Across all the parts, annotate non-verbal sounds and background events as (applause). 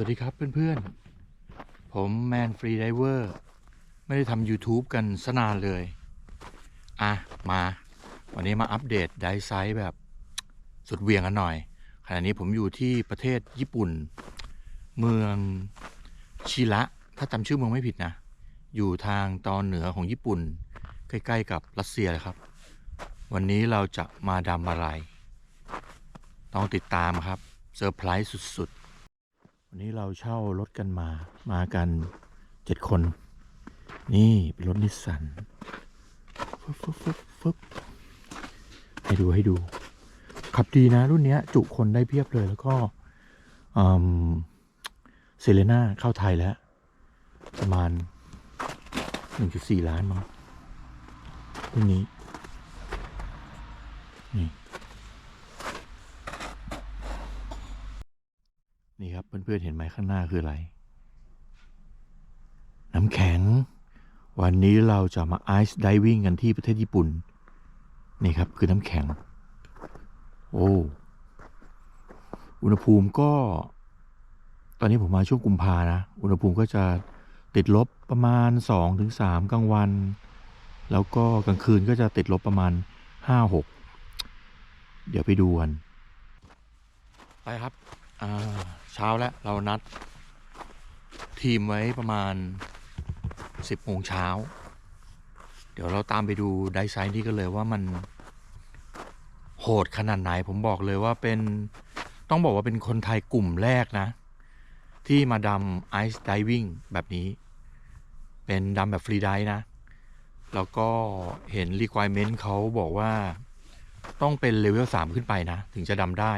วัสดีครับเพื่อนๆ ผมแมนฟรีไดเวอร์ไม่ได้ทำ YouTube กันสนานเลย อะ มา วันนี้มาอัปเดตไดไซส์แบบสุดเวียงกันหน่อย ขณะนี้ผมอยู่ที่ประเทศญี่ปุ่น เมืองชิระ ถ้าจำชื่อเมืองไม่ผิดนะ อยู่ทางตอนเหนือของญี่ปุ่น ใกล้ๆกับรัสเซียเลยครับ วันนี้เราจะมาดำอะไร ต้องติดตามครับ เซอร์ไพรส์สุดๆ วันนี้เราเช่ารถกันมา มากันเจ็ดคน นี่เป็นรถนิสสันฟึบฟึบฟึบฟึบให้ดูให้ดู ขับดีนะรุ่นเนี้ยจุคนได้เพียบเลยแล้วก็เซเลน่าเข้าไทยแล้ว ประมาณ 1.4 ล้านมั้งรุ่นนี้ นี่ครับ เพื่อนๆเห็นไหมข้างหน้าคืออะไร น้ำแข็ง วันนี้เราจะมาไอซ์ไดวิ่งกันที่ประเทศญี่ปุ่น นี่ครับคือน้ำแข็ง โอ้อุณหภูมิก็ ตอนนี้ผมมาช่วงกุมภานะ อุณหภูมิก็จะติดลบประมาณ 2-3 กลางวัน แล้วก็กลางคืนก็จะติดลบประมาณ 5-6 เดี๋ยวไปดูกัน ไปครับ อ่า เช้าแล้วเรานัด ทีมไว้ประมาณ 10โมงเช้า เดี๋ยวเราตามไปดูไดไซน์นี้กันเลยว่ามัน โหดขนาดไหน ผมบอกเลยว่าเป็นต้องบอกว่าเป็นคนไทยกลุ่มแรกนะ ที่มาดำไอซ์ไดวิ่งแบบนี้ เป็นดำแบบฟรีไดนะ แล้วก็เห็น requirement เขาบอกว่าต้องเป็นเลเวล3ขึ้นไปนะ ถึงจะดำได้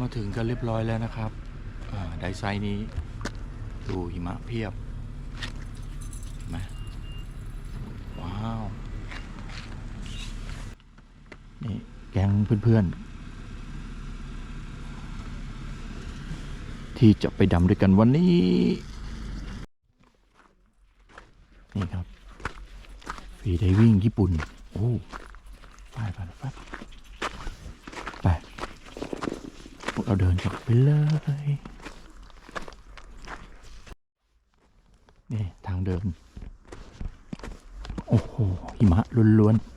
มาถึงกันเรียบร้อยแล้วนะครับอ่าไดไซน์นี้ ดูหิมะเพียบนไหมว้าว นี่ แก๊งเพื่อนๆ ที่จะไปดำด้วยกันวันนี้ นี่ครับฟรีไดวิ่งญี่ปุ่น โอ้ไปไปไป พวก เราเดินกลับไปเลยนี่ทางเดิน โอ้โหหิมะล้วนๆ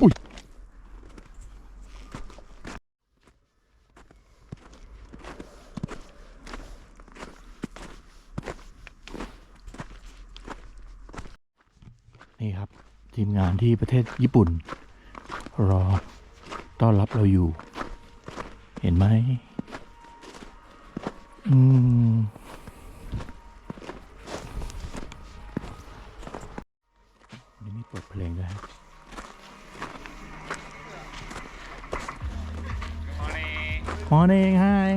อุ้ย นี่ครับ ทีมงานที่ประเทศญี่ปุ่น รอ ต้อนรับเราอยู่ เห็นไหมอืมนี่มีเปิดเพลงด้วยฮะ Morning hi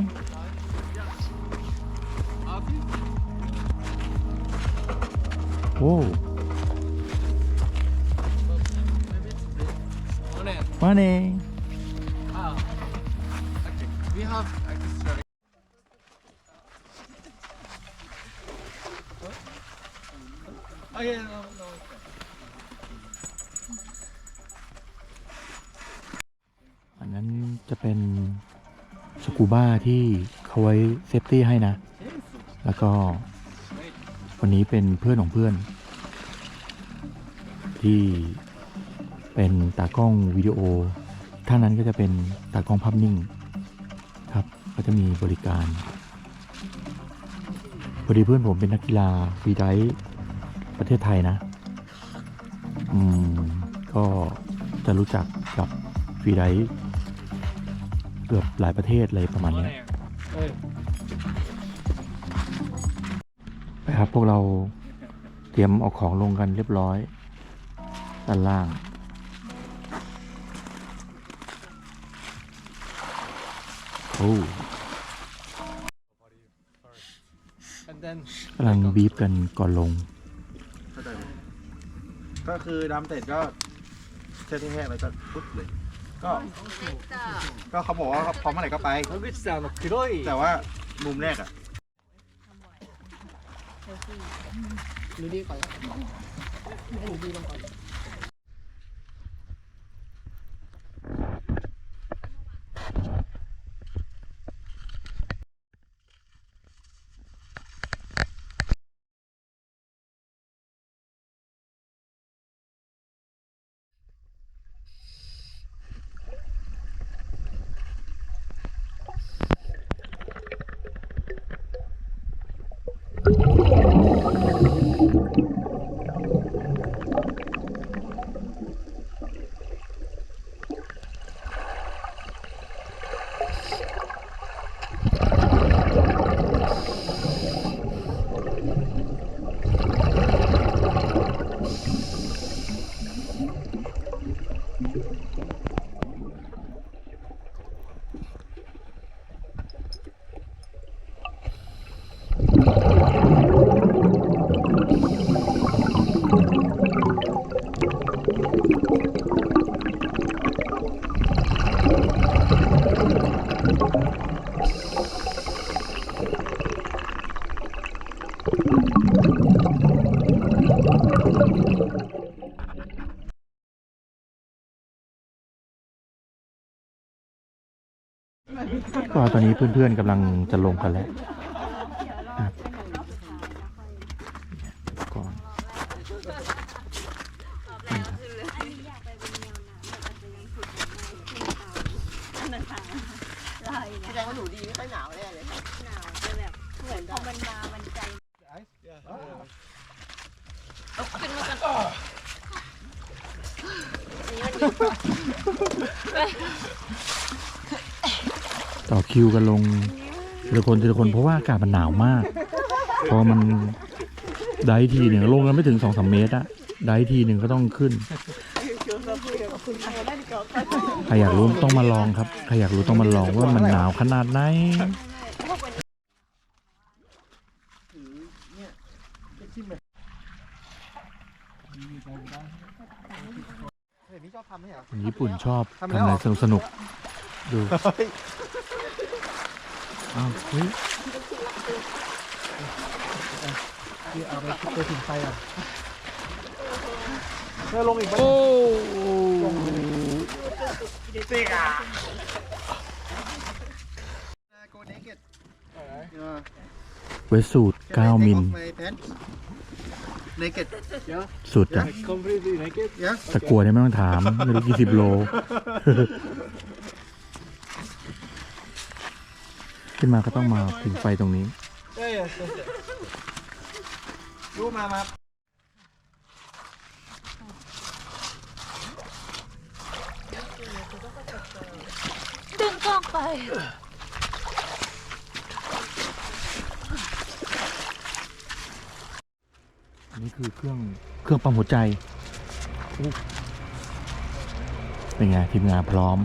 Whoa Morning. Morning yeah, no, no. อันนั้นจะเป็นสกูบ้าที่เขาไว้เซฟตี้ให้นะ แล้วก็วันนี้เป็นเพื่อนของเพื่อน ที่เป็นตากล้องวิดีโอ ท่านนั้นก็จะเป็นตากล้องภาพนิ่ง ครับก็จะมีบริการพอดีเพื่อนผมเป็นนักกีฬาฟรีไดฟ์ ประเทศไทยนะอืมก็จะรู้จักกับฟรีไดฟ์เกือบหลายประเทศเลยประมาณเนี้ยไปครับพวกเราเตรียมเอาของลงกันเรียบร้อย ด้านล่าง โอ้กำลังบีบกันก่อนลง ก็คือดำเสร็จก็เช็ดให้แห้งแล้วก็ปุ๊บเลย ก็ ก็เขาบอกว่าพร้อมเมื่อไหร่ก็ไป 野口さんあの黒い แต่ว่ามุมแรกอะ ดูดีก่อนให้ดูดีลงก่อน ก็ตอนนี้เพื่อนๆกำลังจะลงกันแล้วครับก่อนนี่ครับแสดงว่าหนูดีไม่ค่อยหนาวแน่เลยหนาวจะแบบเหมือนพอมันมามัน ต่อคิวกันลงทีละคนทีละคนเพราะว่าอากาศมันหนาวมาก พอมันได้ทีหนึ่งลงกันไม่ถึงสองสามเมตรอะได้ทีหนึ่งก็ต้องขึ้นใครอยากรู้ต้องมาลองครับใครอยากรู้ต้องมาลองว่ามันหนาวขนาดไหน ชอบทำไหมเหรอ คนญี่ปุ่นชอบทำทำแล้ว อะไรเหรอสนุกสนุกๆดูอ้าวเฮ้ยที่เอาไปตัวถึงไฟอะเธอลงอีกบ้างโอ้โกเนเกตเวสสูตร9มิล เนเกตสุดอะ completely naked ยังตะกัวเนี่ยไม่ต้องถาม ไม่รู้กี่สิบโล ขึ้นมาก็ต้องมาถึงไฟตรงนี้ yeah yeah yes, yes. รู้มามาดึงกล้องไป นี่คือเครื่องเครื่องปั๊มหัวใจ เป็นไงทีมงานพร้อม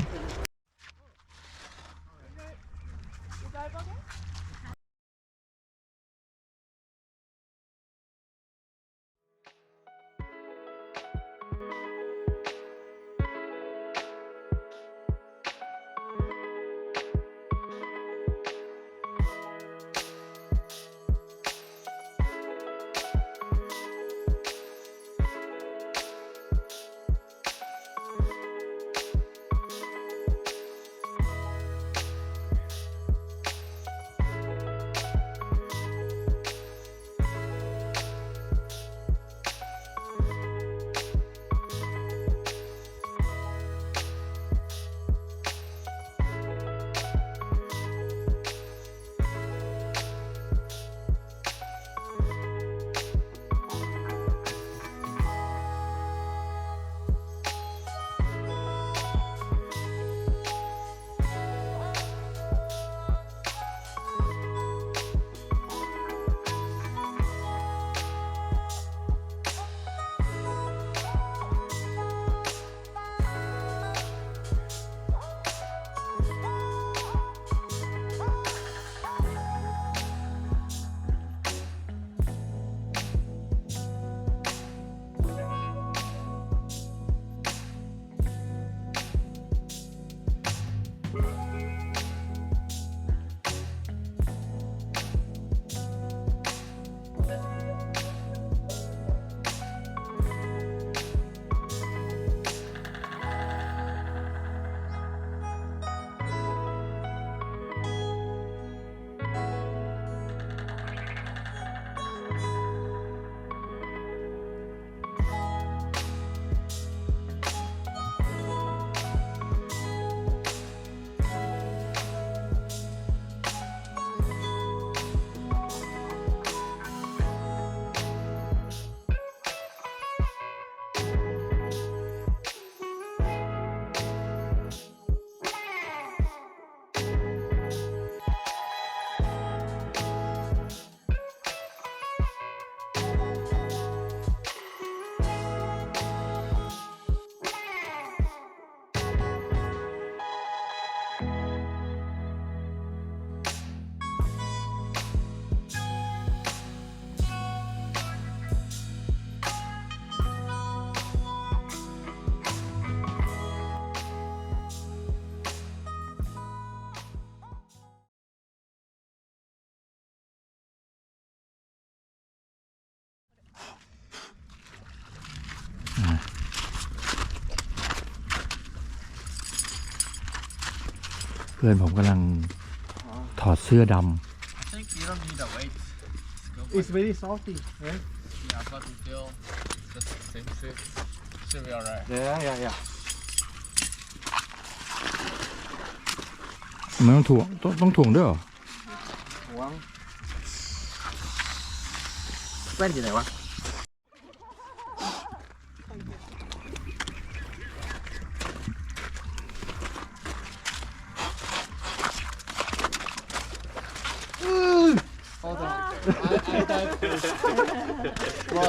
เพื่อนผมกำลังถอดเสื้อด I think you don't need a weight It's very salty right Yeah but you feel just same fit should be alright Yeah yeah yeah ำมันต้องถ่วงต้องต้องถ่วงด้วยเหรอหวงแว่นอยู่ไหนวะ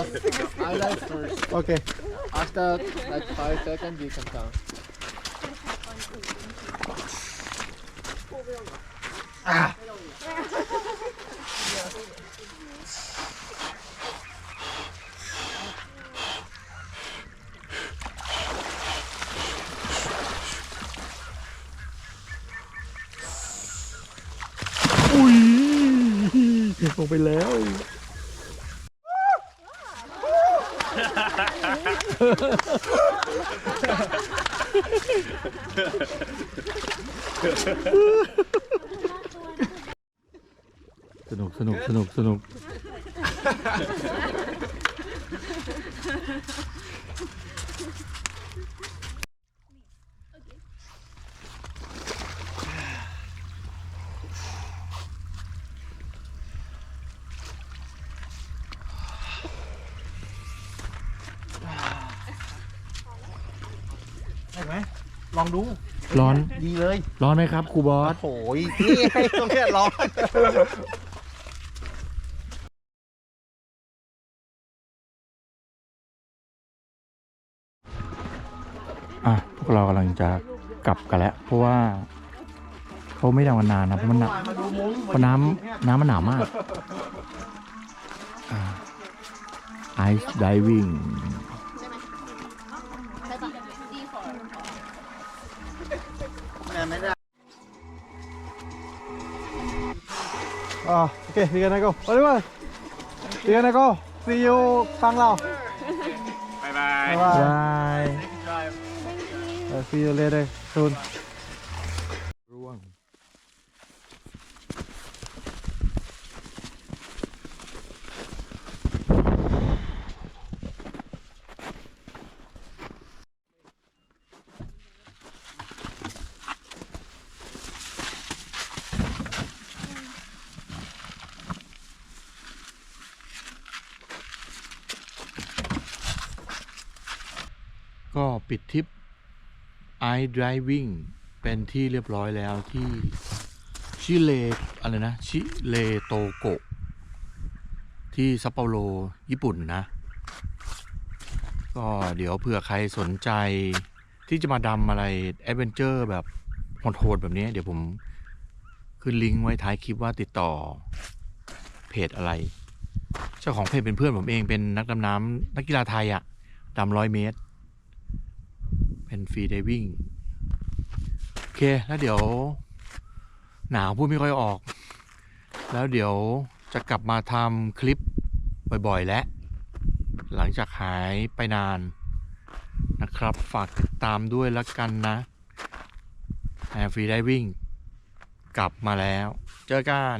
I dive first. Okay After like five seconds, you can count. (laughs) อุ้ย(laughs) ลงไปแล้ว สนุกสนุกสนุกสนุก ได้ไหมลอง ดู ร้อน ดีเลยร้อนไหมครับครูบอส โอ้ยนี่ไงตรงเนี้ยร้อนอะ พวกเรากำลังจะกลับกันแล้ว เพราะว่าเขาไม่ได้มานานนะเพราะมันหนักมาดูมุ้งเพราะน้ำน้ำมันหนาวมากไอซ์ไดวิ่ง ไม่ได้อ่าโอเค we gonna go Oliver we gonna go see you ฟังเราบ๊ายบายบ๊ายบายบาย Uh, see you later soon ก็ปิดทริป i driving เป็นที่เรียบร้อยแล้วที่ชิเลอะไรนะ ชิเลโตโกะที่ซัปเปาโลญี่ปุ่นนะ ก็เดี๋ยวเผื่อใครสนใจที่จะมาดำอะไร แอดเวนเจอร์แบบโหดๆแบบนี้ เดี๋ยวผมขึ้นลิงก์ไว้ท้ายคลิปว่าติดต่อเพจอะไร เจ้าของเพจเป็นเพื่อนผมเองเป็นนักดำน้ำนักกีฬาไทยอะดำร้อยเมตร เป็นฟรีไดวิ่งโอเค แล้วเดี๋ยว หนาวพูดไม่ค่อยออก แล้วเดี๋ยวจะกลับมาทำคลิปบ่อยๆ และหลังจากหายไปนานนะครับ ฝากติดตามด้วยละกันนะแอร์ฟรีไดวิ่งกลับมาแล้ว เจอกัน